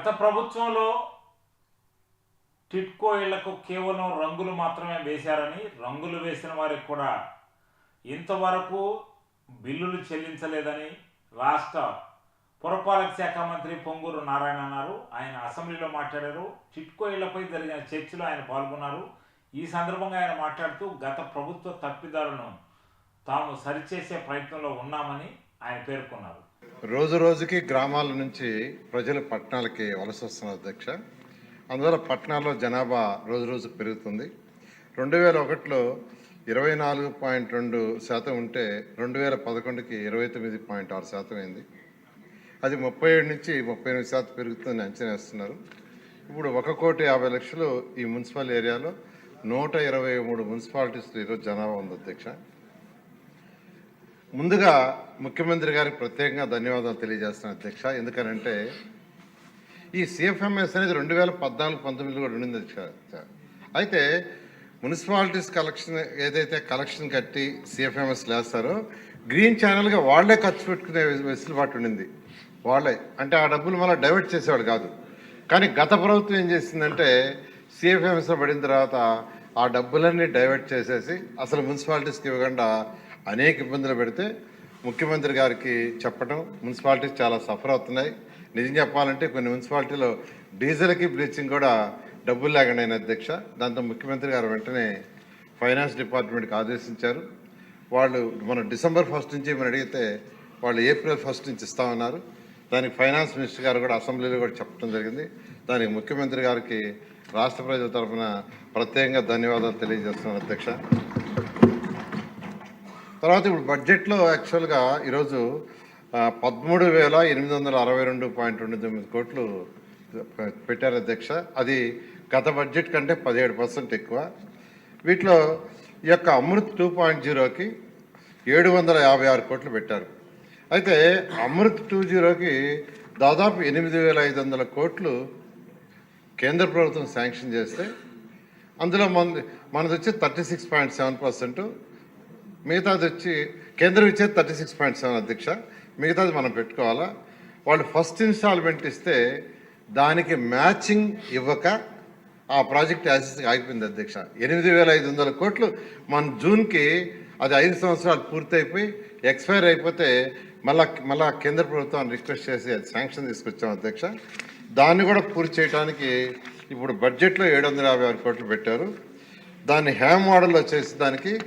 గత ప్రభుత్వంలో టిట్కో ఇళ్ళకు కేవలం రంగులు మాత్రమే వేశారని రంగులు వేసిన వారికి కూడా ఇంతవరకు బిల్లులు చెల్లించలేదని రాష్ట్ర పురపాలక శాఖ మంత్రి పొంగూరు నారాయణ అన్నారు. ఆయన అసెంబ్లీలో మాట్లాడారు. టిట్కో ఇళ్ళపై జరిగిన చర్చలో ఆయన పాల్గొన్నారు. ఈ సందర్భంగా ఆయన మాట్లాడుతూ గత ప్రభుత్వ తప్పిదాలను తాము సరిచేసే ప్రయత్నంలో ఉన్నామని ఆయన పేర్కొన్నారు. రోజు రోజుకి గ్రామాల నుంచి ప్రజలు పట్టణాలకి వలస వస్తున్నారు అధ్యక్ష. అందువల్ల పట్టణాల్లో జనాభా రోజు రోజు పెరుగుతుంది. రెండు వేల ఒకటిలో ఇరవై నాలుగు పాయింట్ రెండు శాతం ఉంటే రెండు వేల పదకొండుకి ఇరవై తొమ్మిది పాయింట్ ఆరు శాతం అయింది. అది ముప్పై ఏడు నుంచి ముప్పై ఎనిమిది శాతం పెరుగుతుందని అంచనా వేస్తున్నారు. ఇప్పుడు ఒక కోటి యాభై లక్షలు ఈ మున్సిపల్ ఏరియాలో నూట ఇరవై మూడు మున్సిపాలిటీస్లో ఈరోజు జనాభా ఉంది అధ్యక్ష. ముందుగా ముఖ్యమంత్రి గారికి ప్రత్యేకంగా ధన్యవాదాలు తెలియజేస్తున్నాను అధ్యక్ష. ఎందుకనంటే ఈ సిఎఫ్ఎంఎస్ అనేది రెండు వేల పద్నాలుగు పంతొమ్మిదిలో కూడా ఉండింది అధ్యక్ష. అయితే మున్సిపాలిటీస్ కలెక్షన్ ఏదైతే కలెక్షన్ కట్టి సిఎఫ్ఎంఎస్ లేస్తారో గ్రీన్ ఛానల్గా వాళ్ళే ఖర్చు పెట్టుకునే వెసులుబాటు ఉండింది. వాళ్ళే. అంటే ఆ డబ్బులు మళ్ళీ డైవర్ట్ చేసేవాడు కాదు. కానీ గత ప్రభుత్వం ఏం చేసిందంటే సిఎఫ్ఎంఎస్లో పడిన తర్వాత ఆ డబ్బులన్నీ డైవర్ట్ చేసేసి అసలు మున్సిపాలిటీస్కి ఇవ్వకుండా అనేక ఇబ్బందులు పెడితే ముఖ్యమంత్రి గారికి చెప్పడం మున్సిపాలిటీస్ చాలా సఫర్ అవుతున్నాయి. నిజం చెప్పాలంటే కొన్ని మున్సిపాలిటీలో డీజిల్కి బ్లీచింగ్ కూడా డబ్బులు లేకుండా అయిన అధ్యక్ష దాంతో ముఖ్యమంత్రి గారు వెంటనే ఫైనాన్స్ డిపార్ట్మెంట్కి ఆదేశించారు. వాళ్ళు మన డిసెంబర్ ఫస్ట్ నుంచి మనం అడిగితే వాళ్ళు ఏప్రిల్ ఫస్ట్ నుంచి ఇస్తామన్నారు. దానికి ఫైనాన్స్ మినిస్టర్ గారు కూడా అసెంబ్లీలో కూడా చెప్పడం జరిగింది. దానికి ముఖ్యమంత్రి గారికి రాష్ట్ర ప్రజల తరఫున ప్రత్యేకంగా ధన్యవాదాలు తెలియజేస్తున్నాను అధ్యక్ష. తర్వాత ఇప్పుడు బడ్జెట్లో యాక్చువల్గా ఈరోజు పదమూడు వేల ఎనిమిది వందల అరవై రెండు పాయింట్ రెండు తొమ్మిది కోట్లు పెట్టారు అధ్యక్ష. అది గత బడ్జెట్ కంటే పదిహేడు పర్సెంట్ ఎక్కువ. వీటిలో ఈ యొక్క అమృత్ టూ పాయింట్ జీరోకి ఏడు వందల యాభై ఆరు కోట్లు పెట్టారు. అయితే అమృత్ టూ జీరోకి దాదాపు ఎనిమిది వేల ఐదు వందల కోట్లు కేంద్ర ప్రభుత్వం శాంక్షన్ చేస్తే అందులో మన మనది వచ్చి thirty six point seven percent. మిగతాది వచ్చి కేంద్రం ఇచ్చేది థర్టీ సిక్స్ పాయింట్ సెవెన్ అధ్యక్ష. మిగతాది మనం పెట్టుకోవాలా? వాళ్ళు ఫస్ట్ ఇన్స్టాల్మెంట్ ఇస్తే దానికి మ్యాచింగ్ ఇవ్వక ఆ ప్రాజెక్ట్ యాసిస్ ఆగిపోయింది అధ్యక్ష. ఎనిమిది వేల ఐదు వందల కోట్లు మన జూన్కి అది ఐదు సంవత్సరాలు పూర్తయిపోయి ఎక్స్పైర్ అయిపోతే మళ్ళా మళ్ళా కేంద్ర ప్రభుత్వాన్ని రిక్వెస్ట్ చేసి అది శాంక్షన్ తీసుకొచ్చాం అధ్యక్ష. దాన్ని కూడా పూర్తి చేయడానికి ఇప్పుడు బడ్జెట్లో ఏడు వందల యాభై ఆరు కోట్లు పెట్టారు. దాన్ని హ్యామ్ మోడల్లో వచ్చేసి దానికి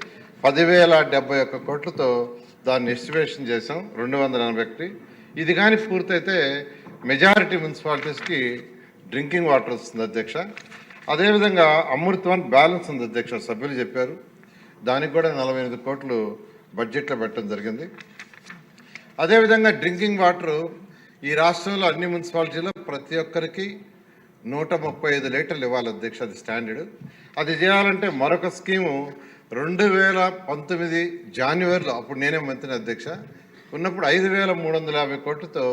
పదివేల డెబ్బై ఒక్క కోట్లతో దాన్ని ఎస్టిమేషన్ చేసాం రెండు వందల ఎనభై ఒకటి. ఇది కానీ పూర్తయితే మెజారిటీ మున్సిపాలిటీస్కి డ్రింకింగ్ వాటర్ వస్తుంది అధ్యక్ష. అదేవిధంగా అమృత్వాన్ బ్యాలెన్స్ ఉంది అధ్యక్ష సభ్యులు చెప్పారు. దానికి కూడా నలభై ఎనిమిది కోట్లు బడ్జెట్లో పెట్టడం జరిగింది. అదేవిధంగా డ్రింకింగ్ వాటర్ ఈ రాష్ట్రంలో అన్ని మున్సిపాలిటీలో ప్రతి ఒక్కరికి నూట ముప్పై ఐదు లీటర్లు ఇవ్వాలి అధ్యక్ష అది స్టాండర్డ్. అది చేయాలంటే మరొక స్కీము రెండు వేల పంతొమ్మిది జాన్యువరిలో అప్పుడు నేనే మంత్రి అధ్యక్ష ఉన్నప్పుడు ఐదు వేల మూడు వందల యాభై కోట్లతో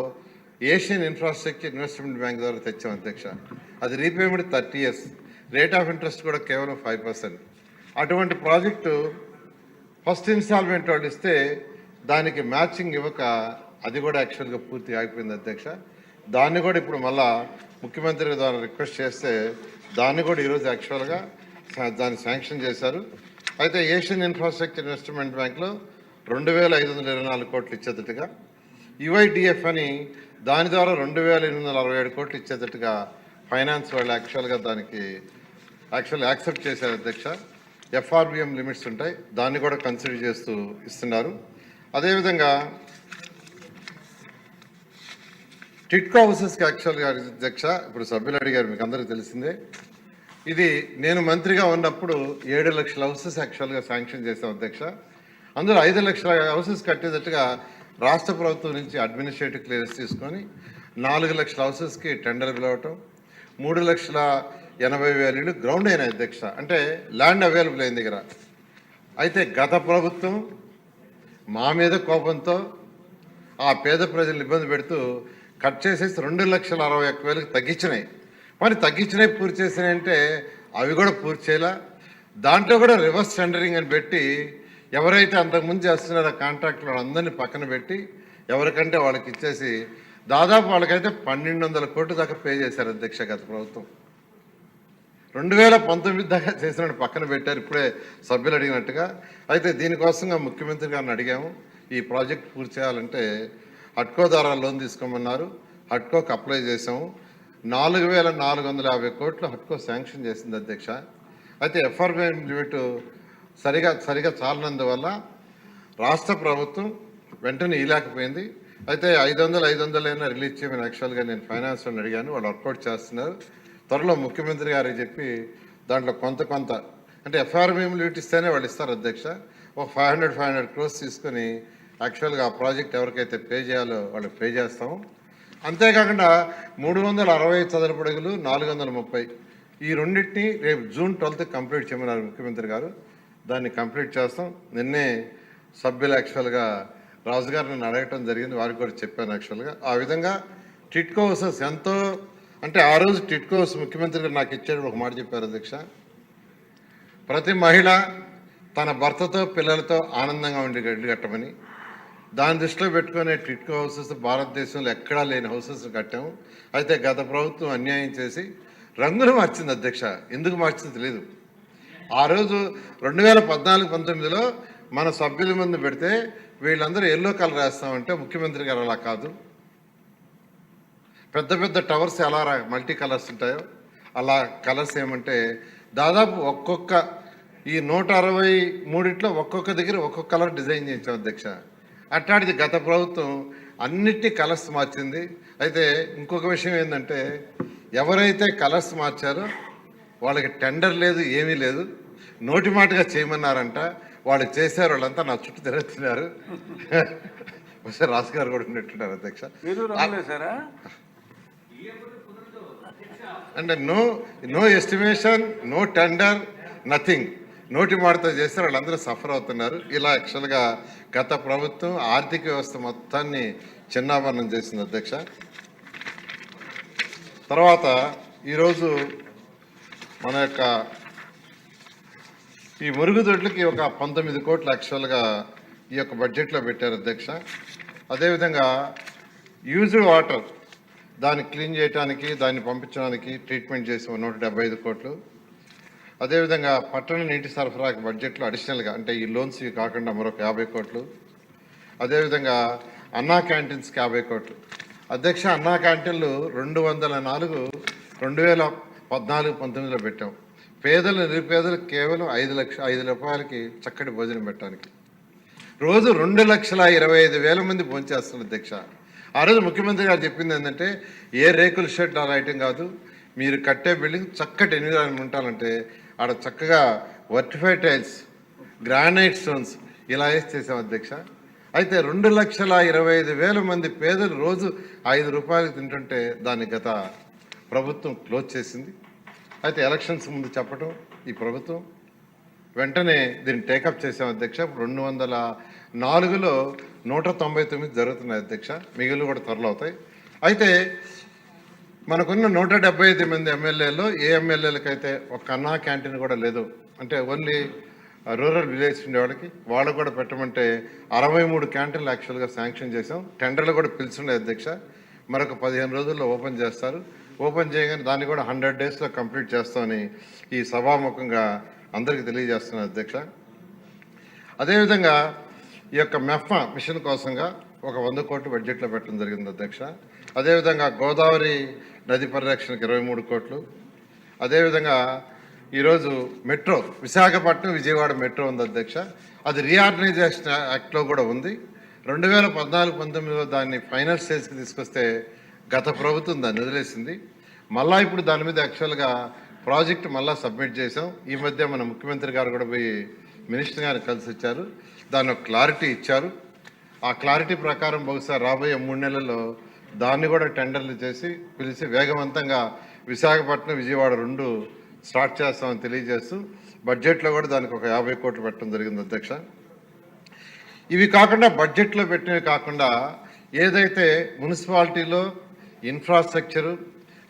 ఏషియన్ ఇన్ఫ్రాస్ట్రక్చర్ ఇన్వెస్ట్మెంట్ బ్యాంక్ ద్వారా తెచ్చాం అధ్యక్ష. అది repayment thirty years. Rate of interest కూడా కేవలం ఫైవ్ పర్సెంట్. అటువంటి ప్రాజెక్టు ఫస్ట్ ఇన్స్టాల్మెంట్ వాళ్ళు ఇస్తే దానికి మ్యాచింగ్ ఇవ్వక అది కూడా యాక్చువల్గా పూర్తి ఆగిపోయింది అధ్యక్ష. దాన్ని కూడా ఇప్పుడు మళ్ళా ముఖ్యమంత్రి ద్వారా రిక్వెస్ట్ చేస్తే దాన్ని కూడా ఈరోజు యాక్చువల్గా దాన్ని శాంక్షన్ చేశారు. అయితే ఏషియన్ ఇన్ఫ్రాస్ట్రక్చర్ ఇన్వెస్ట్మెంట్ బ్యాంక్లో రెండు వేల ఐదు వందల ఇరవై నాలుగు కోట్లు ఇచ్చేటట్టుగా యుఐడిఎఫ్ అని దాని ద్వారా రెండు వేల ఎనిమిది వందల అరవై ఏడు కోట్లు ఇచ్చేటట్టుగా ఫైనాన్స్ వాళ్ళు యాక్చువల్గా దానికి యాక్చువల్ యాక్సెప్ట్ చేశారు అధ్యక్ష. ఎఫ్ఆర్బిఎం లిమిట్స్ ఉంటాయి దాన్ని కూడా కన్సిడర్ చేస్తూ ఇస్తున్నారు. అదేవిధంగా టిట్కో హౌసెస్కి యాక్చువల్గా అధ్యక్ష ఇప్పుడు సభ్యులు అడిగారు మీకు అందరికీ తెలిసిందే. ఇది నేను మంత్రిగా ఉన్నప్పుడు ఏడు లక్షల హౌసెస్ యాక్చువల్గా శాంక్షన్ చేశాం అధ్యక్ష. అందులో ఐదు లక్షల హౌసెస్ కట్టేటట్టుగా రాష్ట్ర ప్రభుత్వం నుంచి అడ్మినిస్ట్రేటివ్ క్లియరెన్స్ తీసుకొని నాలుగు లక్షల హౌసెస్కి టెండర్ పిలవటం మూడు లక్షల ఎనభై వేల ఇళ్ళు గ్రౌండ్ అయిన అధ్యక్ష. అంటే ల్యాండ్ అవైలబుల్ అయిన దగ్గర. అయితే గత ప్రభుత్వం మా మీద కోపంతో ఆ పేద ప్రజలు ఇబ్బంది పెడుతూ కట్ చేసేసి రెండు లక్షల అరవై ఒక్క వేలకు తగ్గించినాయి. మరి తగ్గించినవి పూర్తి చేసినాయి అంటే అవి కూడా పూర్తి చేయాల? దాంట్లో కూడా రివర్స్ టెండరింగ్ అని పెట్టి ఎవరైతే అంతకుముందు చేస్తున్నారో కాంట్రాక్టులు అందరినీ పక్కన పెట్టి ఎవరికంటే వాళ్ళకి ఇచ్చేసి దాదాపు వాళ్ళకైతే పన్నెండు వందల కోట్ల దాకా పే చేశారు అధ్యక్ష గత ప్రభుత్వం. రెండు వేల పంతొమ్మిది దాకా చేసిన పక్కన పెట్టారు ఇప్పుడే సభ్యులు అడిగినట్టుగా. అయితే దీనికోసంగా ముఖ్యమంత్రి గారిని అడిగాము ఈ ప్రాజెక్ట్ పూర్తి చేయాలంటే హట్కో ద్వారా లోన్ తీసుకోమన్నారు హట్కోకి అప్లై చేసాము నాలుగు వేల నాలుగు వందల యాభై కోట్లు హట్కో శాంక్షన్ చేసింది అధ్యక్ష. అయితే ఎఫ్ఆర్బి లిమిట్ సరిగా సరిగా చాలనందువల్ల రాష్ట్ర ప్రభుత్వం వెంటనే ఇలాకపోయింది అయితే ఐదు వందలు ఐదు వందలైనా రిలీజ్ చేయమని యాక్చువల్గా నేను ఫైనాన్స్ వాళ్ళని అడిగాను. వాళ్ళు వర్కౌట్ చేస్తున్నారు. త్వరలో ముఖ్యమంత్రి గారికి చెప్పి దాంట్లో కొంత కొంత అంటే ఎఫ్ఆర్బిఎం లిమిట్ ఇస్తేనే వాళ్ళు ఇస్తారు అధ్యక్ష. ఒక five hundred five hundred crores తీసుకొని యాక్చువల్గా ఆ ప్రాజెక్ట్ ఎవరికైతే పే చేయాలో వాళ్ళకి పే చేస్తాము. అంతేకాకుండా మూడు వందల అరవై చదరపు అడుగులు నాలుగు వందల ముప్పై. ఈ రెండింటిని రేపు జూన్ ట్వెల్త్ కంప్లీట్ చేయమన్నారు ముఖ్యమంత్రి గారు. దాన్ని కంప్లీట్ చేస్తాం. నిన్నే సభ్యులు యాక్చువల్గా రాజు గారు నన్ను అడగటం జరిగింది. వారికి కూడా చెప్పాను యాక్చువల్గా. ఆ విధంగా టిట్కో హౌసెస్ ఎంతో అంటే ఆ రోజు టిట్కో హౌస్ ముఖ్యమంత్రి గారు నాకు ఇచ్చాడు ఒక మాట చెప్పారు అధ్యక్ష. ప్రతి మహిళ తన భర్తతో పిల్లలతో ఆనందంగా ఉండి గడ్డి కట్టమని. దాని దృష్టిలో పెట్టుకునే టిట్కో హౌసెస్ భారతదేశంలో ఎక్కడా లేని హౌసెస్ కట్టాము అయితే గత ప్రభుత్వం అన్యాయం చేసి రంగులు మార్చింది అధ్యక్ష. ఎందుకు మార్చింది తెలియదు ఆ రోజు రెండు వేల పద్నాలుగు పంతొమ్మిదిలో మన సభ్యుల ముందు పెడితే వీళ్ళందరూ ఎల్లో కలర్ వేస్తామంటే ముఖ్యమంత్రి గారు అలా కాదు. పెద్ద పెద్ద టవర్స్ ఎలా రా- మల్టీ కలర్స్ ఉంటాయో అలా కలర్స్ ఏమంటే దాదాపు ఒక్కొక్క ఈ నూట అరవై మూడిట్లో ఒక్కొక్క దగ్గర ఒక్కొక్క కలర్ డిజైన్ చేయించాం అధ్యక్ష. అట్లాంటిది గత ప్రభుత్వం అన్నిటినీ కలర్స్ మార్చింది. అయితే ఇంకొక విషయం ఏంటంటే ఎవరైతే కలర్స్ మార్చారో వాళ్ళకి టెండర్ లేదు ఏమీ లేదు. నోటి మాటగా చేయమన్నారంట. వాళ్ళు చేశారు వాళ్ళంతా నా చుట్టూ తిరుగుతున్నారు. ఒకసారి రాజు గారు కూడా ఉన్నట్టున్నారు అధ్యక్ష. అంటే no no estimation no tender nothing. నోటి మాటతో చేస్తే వాళ్ళందరూ సఫర్ అవుతున్నారు. ఇలా యాక్చువల్గా గత ప్రభుత్వం ఆర్థిక వ్యవస్థ మొత్తాన్ని చిన్నాభరణం చేసింది అధ్యక్ష. తర్వాత ఈరోజు మన యొక్క ఈ మురుగుదొడ్లకి ఒక పంతొమ్మిది కోట్లు యాక్చువల్గా ఈ యొక్క బడ్జెట్లో పెట్టారు అధ్యక్ష. అదేవిధంగా యూజ్డ్ వాటర్ దాన్ని క్లీన్ చేయడానికి దాన్ని పంపించడానికి ట్రీట్మెంట్ చేసి నూట డెబ్బై ఐదు కోట్లు. అదేవిధంగా పట్టణ నీటి సరఫరాకి బడ్జెట్లో అడిషనల్గా అంటే ఈ లోన్స్ ఇవి కాకుండా మరొక యాభై కోట్లు. అదేవిధంగా అన్నా క్యాంటీన్స్కి యాభై కోట్లు. అధ్యక్ష అన్నా క్యాంటీన్లు రెండు వందల నాలుగు రెండు వేల పద్నాలుగు పంతొమ్మిదిలో పెట్టాం. పేదలు నిరుపేదలు కేవలం ఐదు లక్ష ఐదు రూపాయలకి చక్కటి భోజనం పెట్టడానికి. రోజు రెండు లక్షల ఇరవై ఐదు వేల మంది భోంచేస్తున్నారు అధ్యక్ష. ఆ రోజు ముఖ్యమంత్రి గారు చెప్పింది ఏంటంటే ఏ రేకుల షెడ్ అలా ఐటమ్ కాదు మీరు కట్టే బిల్డింగ్ చక్కటి ఎన్విరాన్మెంట్ ఉండాలంటే ఆడ చక్కగా వర్టిఫైడ్ టైల్స్ గ్రానైట్ స్టోన్స్ ఇలా వేసి చేసాం అధ్యక్ష. అయితే రెండు లక్షల ఇరవై ఐదు వేల మంది పేదలు రోజు ఐదు రూపాయలు తింటుంటే దాన్ని గత ప్రభుత్వం క్లోజ్ చేసింది. అయితే ఎలక్షన్స్ ముందు చెప్పటం ఈ ప్రభుత్వం వెంటనే దీన్ని టేకప్ చేసాం అధ్యక్ష. రెండు వందల నాలుగులో నూట తొంభై తొమ్మిది జరుగుతున్నాయి అధ్యక్ష. మిగిలిన కూడా త్వరలో అవుతాయి. అయితే మనకున్న నూట డెబ్బై ఐదు మంది ఎమ్మెల్యేలో ఏ ఎమ్మెల్యేలకైతే ఒక అన్నా క్యాంటీన్ కూడా లేదు అంటే ఓన్లీ రూరల్ విలేజ్ ఉండేవాళ్ళకి వాళ్ళు కూడా పెట్టమంటే అరవై మూడు క్యాంటీన్లు యాక్చువల్గా శాంక్షన్ చేసాం టెండర్లు కూడా పిలుచుండే అధ్యక్ష. మరొక పదిహేను రోజుల్లో ఓపెన్ చేస్తారు. ఓపెన్ చేయగానే దాన్ని కూడా హండ్రెడ్ డేస్లో కంప్లీట్ చేస్తామని ఈ సభాముఖంగా అందరికీ తెలియజేస్తున్నారు అధ్యక్ష. అదేవిధంగా ఈ యొక్క మెఫ్మా మిషన్ కోసంగా ఒక వంద కోట్లు బడ్జెట్లో పెట్టడం జరిగింది అధ్యక్ష. అదేవిధంగా గోదావరి నది పరిరక్షణకు ఇరవై మూడు కోట్లు. అదేవిధంగా ఈరోజు మెట్రో విశాఖపట్నం విజయవాడ మెట్రో ఉంది అధ్యక్ష. అది రీఆర్గనైజేషన్ యాక్ట్లో కూడా ఉంది. రెండు వేల పద్నాలుగు పంతొమ్మిదిలో దాన్ని ఫైనల్ స్టేజ్కి తీసుకొస్తే గత ప్రభుత్వం దాన్ని వదిలేసింది. మళ్ళా ఇప్పుడు దాని మీద యాక్చువల్గా ప్రాజెక్ట్ మళ్ళా సబ్మిట్ చేసాం ఈ మధ్య మన ముఖ్యమంత్రి గారు కూడా పోయి మినిస్టర్ గారిని కలిసి వచ్చారు. దాని ఒక క్లారిటీ ఇచ్చారు. ఆ క్లారిటీ ప్రకారం బహుశా రాబోయే మూడు నెలల్లో దాన్ని కూడా టెండర్లు చేసి పిలిచి వేగవంతంగా విశాఖపట్నం విజయవాడ రెండు స్టార్ట్ చేస్తామని తెలియజేస్తూ బడ్జెట్లో కూడా దానికి ఒక యాభై కోట్లు పెట్టడం జరిగింది అధ్యక్ష. ఇవి కాకుండా బడ్జెట్లో పెట్టినవి కాకుండా ఏదైతే మున్సిపాలిటీలో ఇన్ఫ్రాస్ట్రక్చరు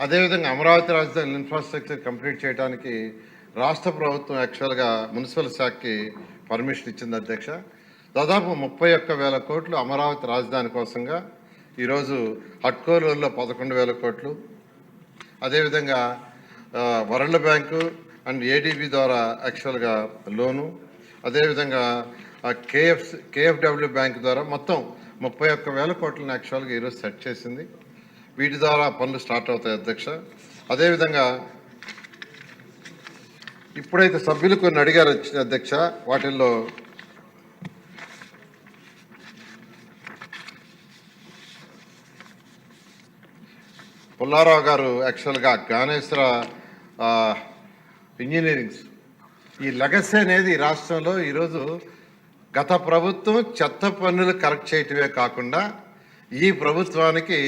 అదేవిధంగా అమరావతి రాజధాని ఇన్ఫ్రాస్ట్రక్చర్ కంప్లీట్ చేయడానికి రాష్ట్ర ప్రభుత్వం యాక్చువల్గా మున్సిపల్ శాఖకి పర్మిషన్ ఇచ్చింది అధ్యక్ష. దాదాపు ముప్పై ఒక్క వేల కోట్లు అమరావతి రాజధాని కోసంగా ఈరోజు హట్కోలూరులో పదకొండు వేల కోట్లు. అదేవిధంగా వరల్డ్ బ్యాంకు అండ్ ఏడీబీ ద్వారా యాక్చువల్గా లోను. అదేవిధంగా కేఎఫ్ కేఎఫ్డబ్ల్యూ బ్యాంక్ ద్వారా మొత్తం ముప్పై ఒక్క వేల కోట్లను యాక్చువల్గా ఈరోజు సెట్ చేసింది. వీటి ద్వారా పనులు స్టార్ట్ అవుతాయి అధ్యక్ష. అదేవిధంగా ఇప్పుడైతే సభ్యులు కొన్ని అడిగారు అధ్యక్ష వాటిల్లో పుల్లారావు గారు యాక్చువల్గా జ్ఞానేశ్వర ఇంజనీరింగ్స్. ఈ లెగసీ అనేది రాష్ట్రంలో ఈరోజు గత ప్రభుత్వం చెత్త పన్నులు కరెక్ట్ చేయటమే కాకుండా ఈ ప్రభుత్వానికి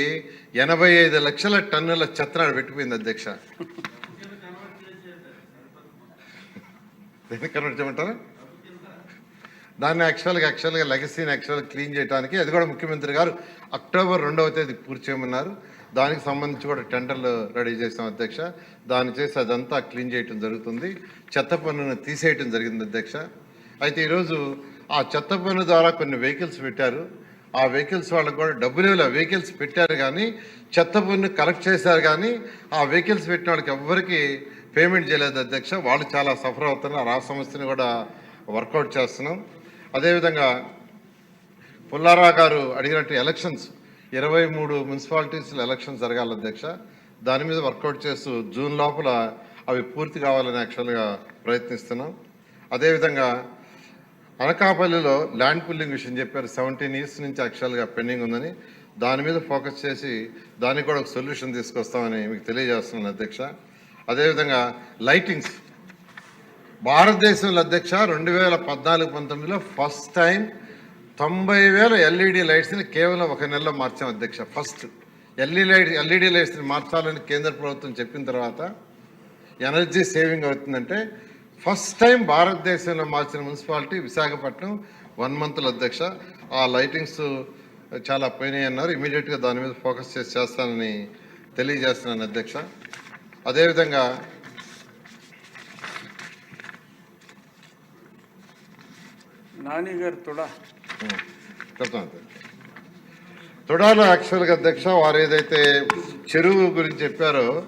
ఎనభై ఐదు లక్షల టన్నుల చెత్త పెట్టిపోయింది అధ్యక్ష. దేనికి కన్వర్ట్ చేయమంటారా? దాన్ని యాక్చువల్గా యాక్చువల్గా లెగసీని యాక్చువల్గా క్లీన్ చేయడానికి అది కూడా ముఖ్యమంత్రి గారు అక్టోబర్ రెండవ తేదీ పూర్తి చేయమన్నారు. దానికి సంబంధించి కూడా టెండర్లు రెడీ చేసాం అధ్యక్ష. దాన్ని చేసి అదంతా క్లీన్ చేయటం జరుగుతుంది. చెత్త పన్నును తీసేయటం జరిగింది అధ్యక్ష. అయితే ఈరోజు ఆ చెత్త పన్ను ద్వారా కొన్ని వెహికల్స్ పెట్టారు. ఆ వెహికల్స్ వాళ్ళకు కూడా డబ్బులు ఇవ్వలే వెహికల్స్ పెట్టారు కానీ చెత్త పన్ను కలెక్ట్ చేశారు కానీ ఆ వెహికల్స్ పెట్టిన వాళ్ళకి ఎవ్వరికి పేమెంట్ చేయలేదు అధ్యక్ష. వాళ్ళు చాలా సఫర్ అవుతున్నారు. ఆ సమస్యని కూడా వర్కౌట్ చేస్తున్నాం. అదేవిధంగా పుల్లారా గారు అడిగినట్టు ఎలక్షన్స్ ఇరవై మూడు మున్సిపాలిటీస్లో ఎలక్షన్ జరగాలి అధ్యక్ష. దాని మీద వర్కౌట్ చేస్తూ జూన్ లోపల అవి పూర్తి కావాలని యాక్చువల్గా ప్రయత్నిస్తున్నాం. అదేవిధంగా అనకాపల్లిలో ల్యాండ్ పుల్లింగ్ విషయం చెప్పారు. సెవెంటీన్ ఇయర్స్ నుంచి యాక్చువల్గా పెండింగ్ ఉందని. దాని మీద ఫోకస్ చేసి దానికి కూడా ఒక సొల్యూషన్ తీసుకొస్తామని మీకు తెలియజేస్తున్నాను అధ్యక్ష. అదేవిధంగా లైటింగ్స్. భారతదేశంలో అధ్యక్ష రెండు వేల పద్నాలుగు పంతొమ్మిదిలో ఫస్ట్ టైం తొంభై వేల ఎల్ఈడి లైట్స్ని కేవలం ఒక నెలలో మార్చాం అధ్యక్ష. ఫస్ట్ ఎల్ఈడి లైట్ ఎల్ఈడి లైట్స్ని మార్చాలని కేంద్ర ప్రభుత్వం చెప్పిన తర్వాత ఎనర్జీ సేవింగ్ అవుతుందంటే ఫస్ట్ టైం భారతదేశంలో మార్చిన మున్సిపాలిటీ విశాఖపట్నం వన్ మంత్లో అధ్యక్ష. ఆ లైటింగ్స్ చాలా పోయినాయి అన్నారు ఇమీడియట్గా దాని మీద ఫోకస్ చేసి చేస్తానని తెలియజేస్తున్నాను అధ్యక్ష. అదేవిధంగా నాని గారు తుడా. చెప్తాను అధ్యక్ష. యాక్చువల్గా అధ్యక్ష వారు ఏదైతే చెరువు గురించి చెప్పారో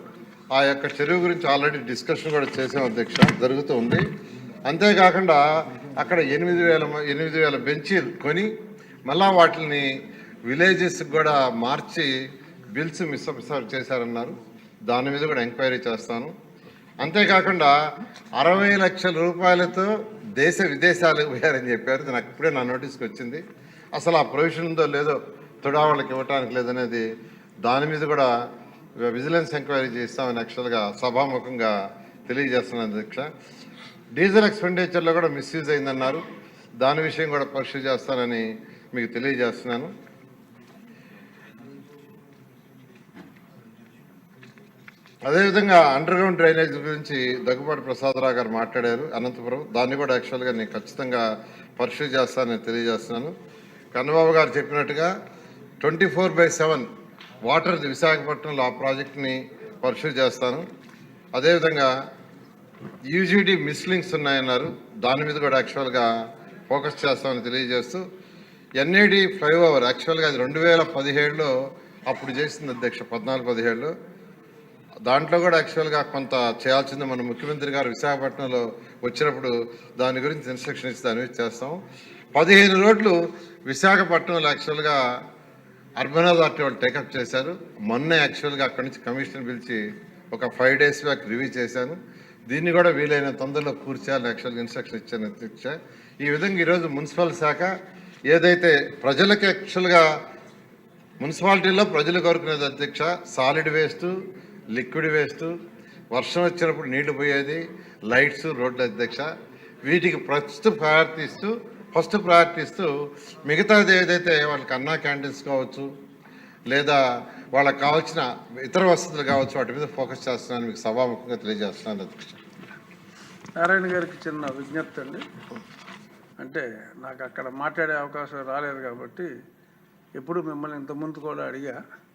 ఆ యొక్క చెరువు గురించి ఆల్రెడీ డిస్కషన్ కూడా చేసాం అధ్యక్ష జరుగుతూ ఉంది అంతేకాకుండా అక్కడ ఎనిమిది వేల ఎనిమిది వేల బెంచీలు కొని మళ్ళా వాటిని విలేజెస్కి కూడా మార్చి బిల్స్ మిస్ చేశారన్నారు. దాని మీద కూడా ఎంక్వైరీ చేస్తాను. అంతేకాకుండా అరవై లక్షల రూపాయలతో దేశ విదేశాలకు పోయారని చెప్పారు నాకు ఇప్పుడే నా నోటీస్కి వచ్చింది. అసలు ఆ ప్రొవిజన్ ఉందో లేదో తుడా వాళ్ళకి ఇవ్వటానికి లేదనేది దాని మీద కూడా విజిలెన్స్ ఎంక్వైరీ చేస్తామని యాక్చువల్గా సభాముఖంగా తెలియజేస్తున్నాను అధ్యక్ష డీజిల్ ఎక్స్పెండిచర్లో కూడా మిస్యూజ్ అయిందన్నారు. దాని విషయం కూడా పరిశీలి చేస్తానని మీకు తెలియజేస్తున్నాను. అదేవిధంగా అండర్ గ్రౌండ్ డ్రైనేజ్ గురించి దగ్గుబాటి ప్రసాదరావు గారు మాట్లాడారు అనంతపురం. దాన్ని కూడా యాక్చువల్గా నేను ఖచ్చితంగా పరిశీలి చేస్తానని తెలియజేస్తున్నాను. కన్నబాబు గారు చెప్పినట్టుగా twenty four by seven water విశాఖపట్నంలో ఆ ప్రాజెక్ట్ని పరిశీలి చేస్తాను. అదేవిధంగా యూజీడీ మిస్లింగ్స్ ఉన్నాయన్నారు. దాని మీద కూడా యాక్చువల్గా ఫోకస్ చేస్తామని తెలియజేస్తూ ఎన్ఏడి ఫ్లైఓవర్ యాక్చువల్గా అది రెండు వేల పదిహేడులో అప్పుడు చేసింది అధ్యక్ష పద్నాలుగు పదిహేడులో. దాంట్లో కూడా యాక్చువల్గా కొంత చేయాల్సింది మన ముఖ్యమంత్రి గారు విశాఖపట్నంలో వచ్చినప్పుడు దాని గురించి ఇన్స్ట్రక్షన్ ఇస్తే దాని చేస్తాం. పదిహేను రోడ్లు విశాఖపట్నంలో యాక్చువల్గా అర్బన్ అథారిటీ వాళ్ళు టేకప్ చేశారు. మొన్న యాక్చువల్గా అక్కడి నుంచి కమిషన్ పిలిచి ఒక ఫైవ్ డేస్ బ్యాక్ రివ్యూ చేశాను. దీన్ని కూడా వీలైన తొందరలో పూర్తి చేయాలని యాక్చువల్గా ఇన్స్ట్రక్షన్ ఇచ్చాను అధ్యక్ష ఈ విధంగా ఈరోజు మున్సిపల్ శాఖ ఏదైతే ప్రజలకు యాక్చువల్గా మున్సిపాలిటీలో ప్రజలు కోరుకునేది అధ్యక్ష సాలిడ్ వేస్ట్ లిక్విడ్ వేస్ట్ వర్షం వచ్చినప్పుడు నీళ్ళు పోయేది లైట్స్ రోడ్ల అధ్యక్ష. వీటికి ఫస్ట్ ప్రయారిటీ ఇస్తూ ఫస్ట్ ప్రయారిటీ ఇస్తూ మిగతాది ఏదైతే వాళ్ళకి అన్నా క్యాంటీన్స్ కావచ్చు లేదా వాళ్ళకి కావాల్సిన ఇతర వసతులు కావచ్చు వాటి మీద ఫోకస్ చేస్తున్నాను మీకు సభాముఖంగా తెలియజేస్తున్నాను అధ్యక్ష. నారాయణ గారికి చిన్న విజ్ఞప్తి అండి. అంటే నాకు అక్కడ మాట్లాడే అవకాశం రాలేదు కాబట్టి ఎప్పుడు మిమ్మల్ని ఇంతకుముందు కూడా అడిగా.